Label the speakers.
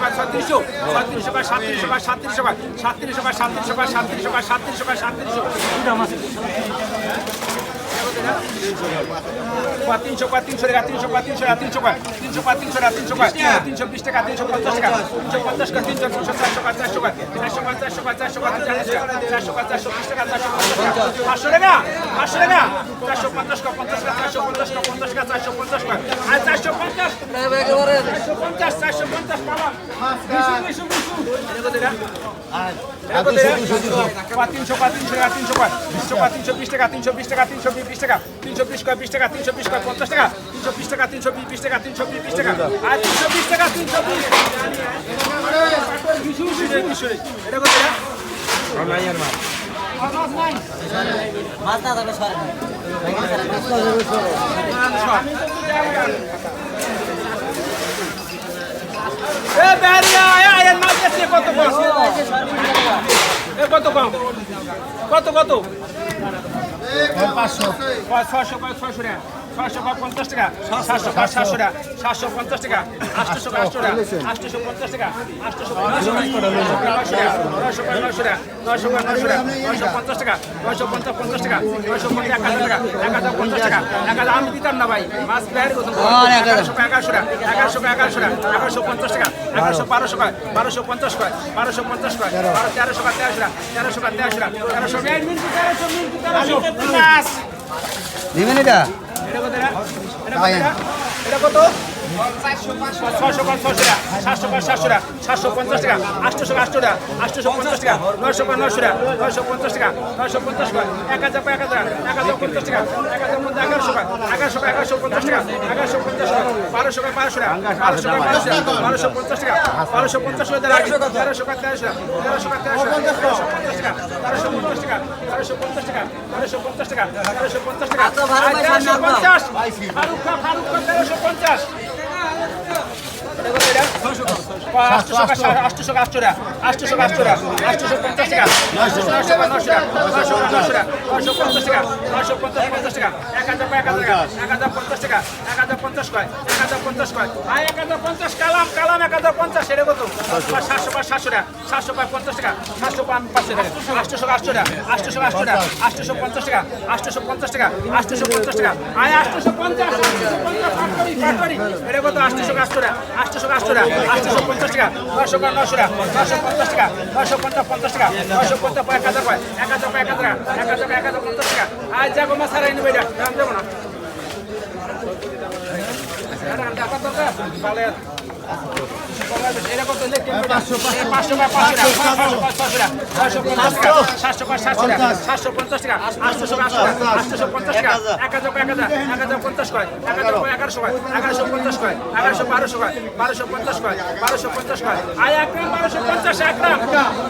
Speaker 1: কয় ছত্রিশশো ছত্রিশশো কয় সাতত্রিশশো কয় সাতত্রিশশো কয় সাতত্রিশশো কয় সাতত্রিশশো কয় সাতত্রিশশো কয় সাতত্রিশশো কয় সাতত্রিশশো কয় তিনশো কয় তিনশো টাকা তিনশো কয় তিনশো টাকা তিনশো কয় তিনশো কয় তিনশো টাকা তিনশো কয় তিনশো বিশ টাকা তিনশো পঞ্চাশ টাকা তিনশো পঞ্চাশ টাকা তিনশো তিনশো চারশো কয় চারশো কয় চারশো কয় চারশো কয় চারশো কয় চারশো চারশো কয় চারশো বিশ টাকা চারশো পঞ্চাশ টাকা টাকা চারশো পঞ্চাশ কয় পঞ্চাশ টাকা চারশো পঞ্চাশ কয় পঞ্চাশ টাকা চারশো পঞ্চাশ চারশো পঞ্চাশ চারশো পঞ্চাশ চারশো পঞ্চাশ তিনশো কয় তিনশো টাকা তিনশো তিনশো কয় তিনশো বিশ টাকা তিনশো বিশ টাকা তিনশো বিশ টাকা তিনশো বিশ কয় বিশ টাকা তিনশো বিশ কয় পঞ্চাশ টাকা তিনশো বিশ টাকা তিনশো বিশ টাকা তিনশো বিশ টাকা আর তিনশো বিশ টাকা এ বেরিয়া এর মাছ বেশি কত কম এ কত কম কত কত
Speaker 2: পাঁচশো
Speaker 1: কয় ছয়শো কয় ছয়শো টাকা ছয়শো পঞ্চাশ টাকা সাতশো সাতশো টাকা সাতশো পঞ্চাশ টাকা আটশোশো কয় আটশো টাকা আটশোশো পঞ্চাশ টাকা টাকা নয়শো কয় নয়শো টাকা নয়শো কয় নয়শো টাকা নয়শো পঞ্চাশ টাকা নয়শো পঞ্চাশ পঞ্চাশ টাকা নয়শো পঞ্চাশ এক হাজার টাকা এক হাজার পঞ্চাশ টাকা এক হাজার আমি দিতাম না ভাই মাছ বের করতাম। এগারোশো এগারোশো টাকা এগারোশো এগারোশো টাকা এগারোশো পঞ্চাশ টাকা এগারোশো বারোশো কয় বারোশো পঞ্চাশ কয় বারোশো পঞ্চাশ কয় বারো তেরোশো তেরোশো টাকা তেরোশো তেরোশো টাকা তেরোশো তেরোশো মিনিট
Speaker 3: দিবেন এটা
Speaker 1: এটা কত ছয়শো পাঁচ ছয়শো টাকা। সাতশো পাঁচ সাতশো টাকা। সাতশো পঞ্চাশ টাকা। আটশোশো আটশো টাকা। আটশোশো পঞ্চাশ টাকা। নয়শো পাঁচ নয়শো টাকা। নয়শো পঞ্চাশ টাকা। নয়শো পঞ্চাশ টাকা। এক হাজার এক হাজার এক হাজার পঞ্চাশ টাকা। এক হাজার মধ্যে এগারোশো টাকা। এগারোশো এগারোশো পঞ্চাশ টাকা। এগারোশো পঞ্চাশ টাকা। বারোশো টাকা বারোশো টাকা। বারোশো টাকা বারোশো টাকা। বারোশো পঞ্চাশ টাকা। বারোশো পঞ্চাশ টাকা। তেরোশো টাকা তেরোশো টাকা। তেরোশো টাকা তেরোশো পঞ্চাশ টাকা তেরোশো পঞ্চাশ টাকা তেরোশো পঞ্চাশ টাকা তেরোশো পঞ্চাশ টাকা তেরোশো পঞ্চাশ টাকা। তেরোশো পঞ্চাশ। ফারুক ফারুক খা তেরোশো পঞ্চাশ। কালাম কালাম এক হাজার পঞ্চাশ এটা কত সাতশো পাঁচ সাতশো টাকা সাতশো পাঁচ পঞ্চাশ টাকা সাতশো পাঁচ পাঁচশো টাকা আটশোশো আটশো টাকা আটশোশো আটশো টাকা আটশোশো পঞ্চাশ টাকা আটশোশো পঞ্চাশ টাকা আটশোশো পঞ্চাশ টাকা আয় আটশোশো পঞ্চাশ এটা কত? আটশোশো আটশো টাকা আটশোশো আটশো টাকা আটশোশো পঞ্চাশ টাকা। নয়শো টাকা নয়শো টাকা নয়শো পঞ্চাশ টাকা নয়শো পঞ্চাশ পঞ্চাশ টাকা নয়শো পঞ্চাশ, এক হাজার কয় এক হাজার এক হাজার এক হাজার এক হাজার পঞ্চাশ টাকা। আর যাব বারোশো পঞ্চাশ কয় বারোশো পঞ্চাশ কয় আয় একদম বারোশো পঞ্চাশ এক গ্রাম